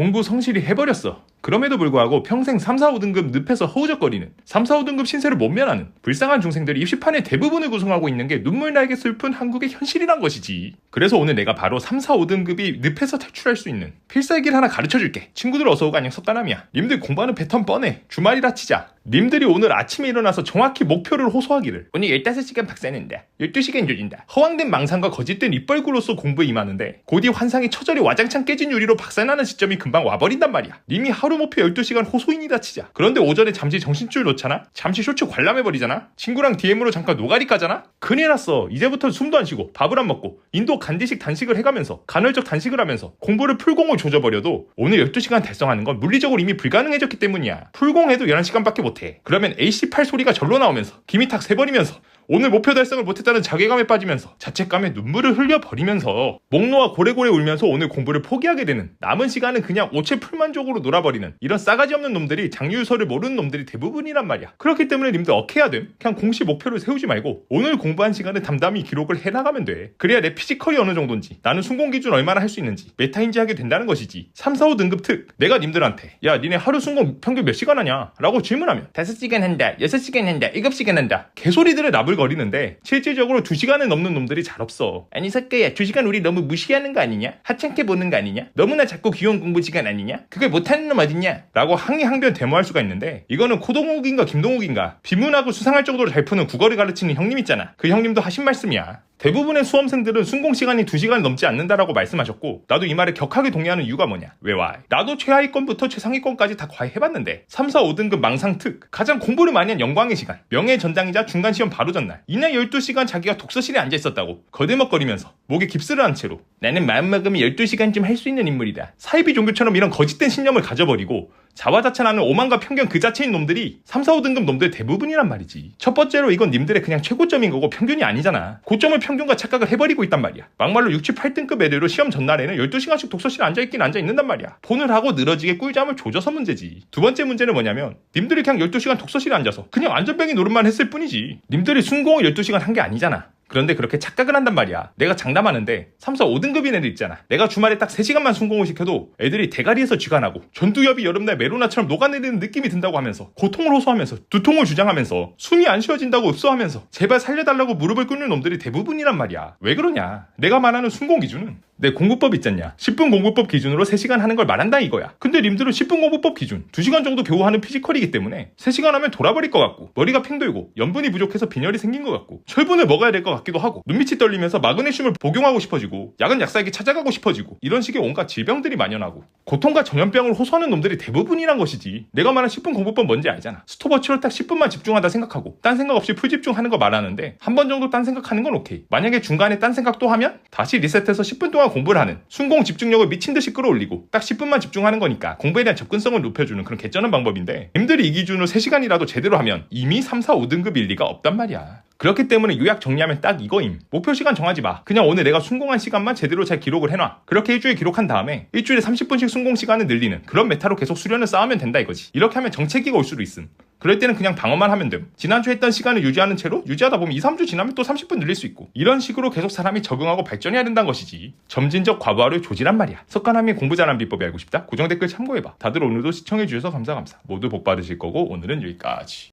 공부 성실히 해버렸어. 그럼에도 불구하고 평생 3, 4, 5등급 늪에서 허우적거리는 3, 4, 5등급 신세를 못 면하는 불쌍한 중생들이 입시판의 대부분을 구성하고 있는 게 눈물 나게 슬픈 한국의 현실이란 것이지. 그래서 오늘 내가 바로 3, 4, 5등급이 늪에서 탈출할 수 있는 필살기를 하나 가르쳐줄게. 친구들 어서오고 안녕 석가남이야. 님들 공부하는 패턴 뻔해. 주말이라 치자. 님들이 오늘 아침에 일어나서 정확히 목표를 호소하기를 오늘 15시간 박사는다 12시간 조진다 허황된 망상과 거짓된 입벌구로서 공부에 임하는데 곧이 환상이 처절히 와장창 깨진 유리로 박살나는 시점이 금방 와버린단 말이야 님이 하루 목표 12시간 호소인이다 치자. 그런데 오전에 잠시 정신줄 놓잖아? 잠시 쇼츠 관람해버리잖아? 친구랑 DM으로 잠깐 노가리 까잖아? 큰일 났어. 이제부터 숨도 안 쉬고 밥을 안 먹고 인도 간디식 단식을 해가면서 간헐적 단식을 하면서 공부를 풀공을 조져버려도 오늘 12시간 달성하는 건 물리적으로 이미 불가능해졌기 때문이야. 풀공해도 11시간밖에 못해. 그러면 AC8 소리가 절로 나오면서 기미탁 세버리면서 오늘 목표 달성을 못했다는 자괴감에 빠지면서 자책감에 눈물을 흘려버리면서 목노와 고래고래 울면서 오늘 공부를 포기하게 되는 남은 시간은 그냥 오체 풀만족으로 놀아버리는 이런 싸가지 없는 놈들이 장유서를 모르는 놈들이 대부분이란 말이야. 그렇기 때문에 님들 어케야 됨 그냥 공식 목표를 세우지 말고 오늘 공부한 시간을 담담히 기록을 해나가면 돼. 그래야 내 피지컬이 어느 정도인지 나는 순공 기준 얼마나 할 수 있는지 메타인지 하게 된다는 것이지. 3, 4, 5 등급 특. 내가 님들한테 야 니네 하루 순공 평균 몇 시간 하냐? 라고 질문하면 5시간 한다 6시간 한다 7시간 한다. 개소리들을 나불 거리는데 실질적으로 2시간을 넘는 놈들이 잘 없어. 아니 석가야 2시간 우리 너무 무시하는 거 아니냐? 하찮게 보는 거 아니냐? 너무나 작고 귀여운 공부 시간 아니냐? 그걸 못하는 놈 어딨냐? 라고 항의 항변 데모할 수가 있는데 이거는 코동욱인가 김동욱인가 비문학을 수상할 정도로 잘 푸는 국어를 가르치는 형님 있잖아. 그 형님도 하신 말씀이야 대부분의 수험생들은 순공 시간이 2시간 넘지 않는다라고 말씀하셨고 나도 이 말에 격하게 동의하는 이유가 뭐냐 왜 와? 나도 최하위권부터 최상위권까지 다 과외 해봤는데 3, 4, 5등급 망상특 가장 공부를 많이 한 영광의 시간 명예의 전당이자 중간시험 바로 전날 이날 12시간 자기가 독서실에 앉아 있었다고 거들먹거리면서 목에 깁스를 한 채로 나는 마음먹으면 12시간쯤 할 수 있는 인물이다 사이비 종교처럼 이런 거짓된 신념을 가져버리고 자화자찬하는 오만과 편견 그 자체인 놈들이 3, 4, 5등급 놈들 대부분이란 말이지. 첫 번째로 이건 님들의 그냥 최고점인 거고 평균이 아니잖아. 고점을 평균과 착각을 해버리고 있단 말이야. 막말로 6, 7, 8등급 애들로 시험 전날에는 12시간씩 독서실에 앉아있긴 앉아있는단 말이야. 폰을 하고 늘어지게 꿀잠을 조져서 문제지. 두 번째 문제는 뭐냐면 님들이 그냥 12시간 독서실에 앉아서 그냥 안전뱅이 노릇만 했을 뿐이지. 님들이 순공을 12시간 한 게 아니잖아. 그런데 그렇게 착각을 한단 말이야. 내가 장담하는데 3, 4, 5등급인 애들 있잖아. 내가 주말에 딱 3시간만 순공을 시켜도 애들이 대가리에서 쥐관하고 전두엽이 여름날 메로나처럼 녹아내리는 느낌이 든다고 하면서 고통을 호소하면서 두통을 주장하면서 숨이 안 쉬어진다고 읍소하면서 제발 살려달라고 무릎을 꿇는 놈들이 대부분이란 말이야. 왜 그러냐? 내가 말하는 순공 기준은 내 공부법 있잖냐. 10분 공부법 기준으로 3시간 하는 걸 말한다 이거야. 근데 님들은 10분 공부법 기준 2시간 정도 겨우 하는 피지컬이기 때문에 3시간 하면 돌아버릴 것 같고 머리가 팽 돌고 염분이 부족해서 빈혈이 생긴 것 같고 철분을 먹어야 될 것 같기도 하고 눈밑이 떨리면서 마그네슘을 복용하고 싶어지고 약은 약사에게 찾아가고 싶어지고 이런 식의 온갖 질병들이 만연하고 고통과 전염병을 호소하는 놈들이 대부분이란 것이지 내가 말한 10분 공부법 뭔지 알잖아 스톱워치로 딱 10분만 집중하다 생각하고 딴 생각 없이 풀집중하는 거 말하는데 한 번 정도 딴 생각하는 건 오케이 만약에 중간에 딴 생각 또 하면 다시 리셋해서 10분 동안 공부를 하는 순공 집중력을 미친 듯이 끌어올리고 딱 10분만 집중하는 거니까 공부에 대한 접근성을 높여주는 그런 개쩌는 방법인데 님들이 이 기준으로 3시간이라도 제대로 하면 이미 3, 4, 5등급 일 리가 없단 말이야 그렇기 때문에 요약 정리하면 딱 이거임. 목표 시간 정하지 마. 그냥 오늘 내가 순공한 시간만 제대로 잘 기록을 해놔. 그렇게 일주일 기록한 다음에 일주일에 30분씩 순공 시간을 늘리는 그런 메타로 계속 수련을 쌓으면 된다 이거지. 이렇게 하면 정체기가 올 수도 있음. 그럴 때는 그냥 방어만 하면 됨. 지난주 했던 시간을 유지하는 채로 유지하다 보면 2, 3주 지나면 또 30분 늘릴 수 있고 이런 식으로 계속 사람이 적응하고 발전해야 된다는 것이지. 점진적 과부하를 조지란 말이야. 석가남이 공부 잘하는 비법이 알고 싶다? 고정 댓글 참고해봐. 다들 오늘도 시청해주셔서 감사 감사. 모두 복 받으실 거고 오늘은 여기까지.